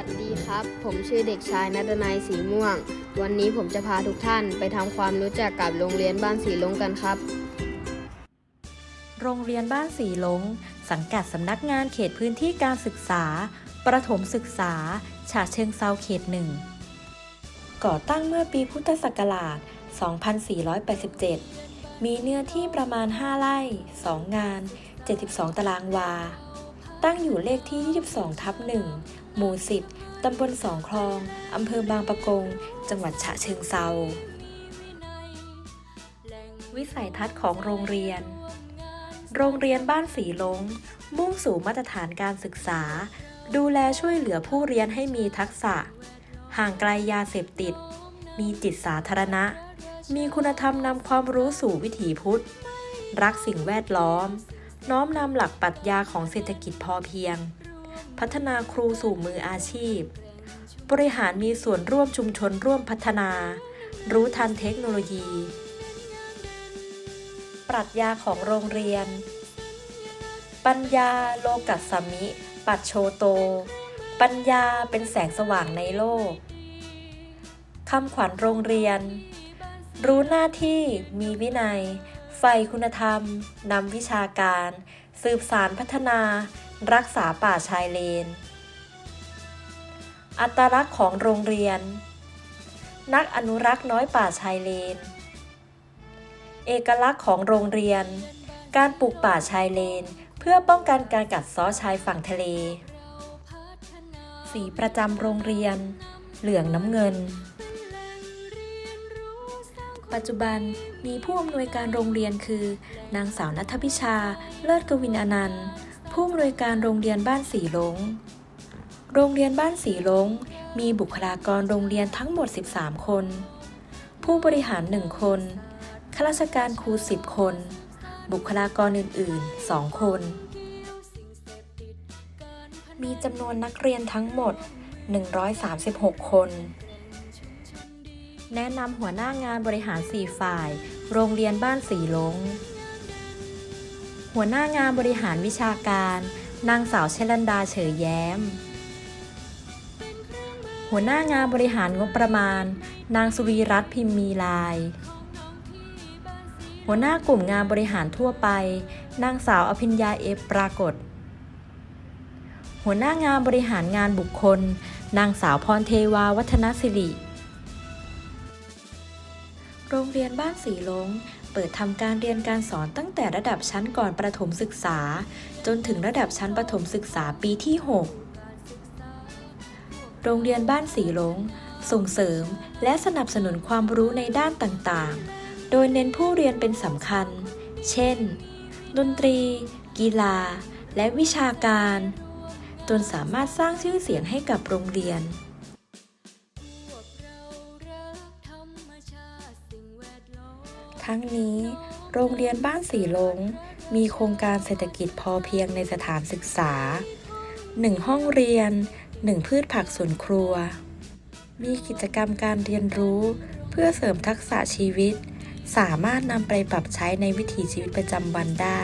ัสดีครับ ผมชื่อเด็กชายนัดนัยสีม่วง วันนี้ผมจะพาทุกท่านไปทำความรู้จักกับโรงเรียนบ้านสีลงกันครับ โรงเรียนบ้านสีลง สังกัดสำนักงานเขตพื้นที่การศึกษา ประถมศึกษา ฉะเชิงเซาเขตหนึ่ง ก่อตั้งเมื่อปีพุทธศักราช 2487 มีเนื้อที่ประมาณ 5 ไร่ 2 งาน 72 ตารางวา ตั้งอยู่เลขที่ 22 ทับ 1 หมู่ 10 ตำบลสองคลอง อำเภอบางปะกง จังหวัดฉะเชิงเซา วิสัยทัศน์ของโรงเรียน โรงเรียนบ้านสีลง มุ่งสู่มาตรฐานการศึกษา ดูแลช่วยเหลือผู้เรียนให้มีทักษะ ห่างไกลยาเสพติด มีจิตสาธารณะ มีคุณธรรมนำความรู้สู่วิถีพุทธ รักสิ่งแวดล้อม น้อมนำหลักปรัชญาของเศรษฐกิจพอเพียง พัฒนาครูสู่มืออาชีพ บริหารมีส่วนร่วมชุมชนร่วมพัฒนา รู้ทันเทคโนโลยี ปรัชญาของโรงเรียน ปัญญาโลกัสสมิ ปัจโชโต ปัญญาเป็นแสงสว่างในโลกคำขวัญโรงเรียน รู้หน้าที่มีวินัย ใฝ่คุณธรรม นำวิชาการ สืบสารพัฒนา รักษาป่าชายเลน อัตลักษณ์ของโรงเรียน นักอนุรักษ์น้อยป่าชายเลน เอกลักษณ์ของโรงเรียน การปลูกป่าชายเลน เพื่อป้องกันการกัดเซ้อชายฝั่งทะเล สีประจำโรงเรียน เหลืองน้ำเงิน ปัจจุบันมีผู้อำนวยการโรงเรียนคือ นางสาวนัทพิชา เลิศกวินอนันต์ผู้อำนวยการโรงเรียนบ้านสีลง โรงเรียนบ้านสีลง มีบุคลากรโรงเรียนทั้งหมด 13 คน ผู้บริหาร 1 คนข้าราชการครู 10 คน บุคลากรอื่น ๆ 2 คน มีจำนวนนักเรียนทั้งหมด 136 คน แนะนำหัวหน้างานบริหาร 4 ฝ่าย โรงเรียนบ้านสีลง หัวหน้างานบริหารวิชาการ นางสาวเชลันดาเฉยแย้ม หัวหน้างานบริหารงบประมาณ นางสุรีรัตน์พิมพ์มีลาย หัวหน้ากลุ่มงานบริหารทั่วไป นางสาวอภิญญาเอฟปรากฏ หัวหน้างานบริหารงานบุคคล นางสาวพรเทวาวัฒนสิริ โรงเรียนบ้านสีลง เปิดทำการเรียนการสอนตั้งแต่ระดับชั้นก่อนประถมศึกษา จนถึงระดับชั้นประถมศึกษาปีที่ 6 โรงเรียนบ้านสีลง ส่งเสริมและสนับสนุนความรู้ในด้านต่างๆ โดยเน้นผู้เรียนเป็นสำคัญ เช่น ดนตรี กีฬา และวิชาการ จนสามารถสร้างชื่อเสียงให้กับโรงเรียน ทั้งนี้ โรงเรียนบ้านสีลง มีโครงการเศรษฐกิจพอเพียงในสถานศึกษา 1 ห้องเรียน 1 พืชผักสวนครัว มีกิจกรรมการเรียนรู้เพื่อเสริมทักษะชีวิต สามารถนำไปปรับใช้ในวิถีชีวิตประจำวันได้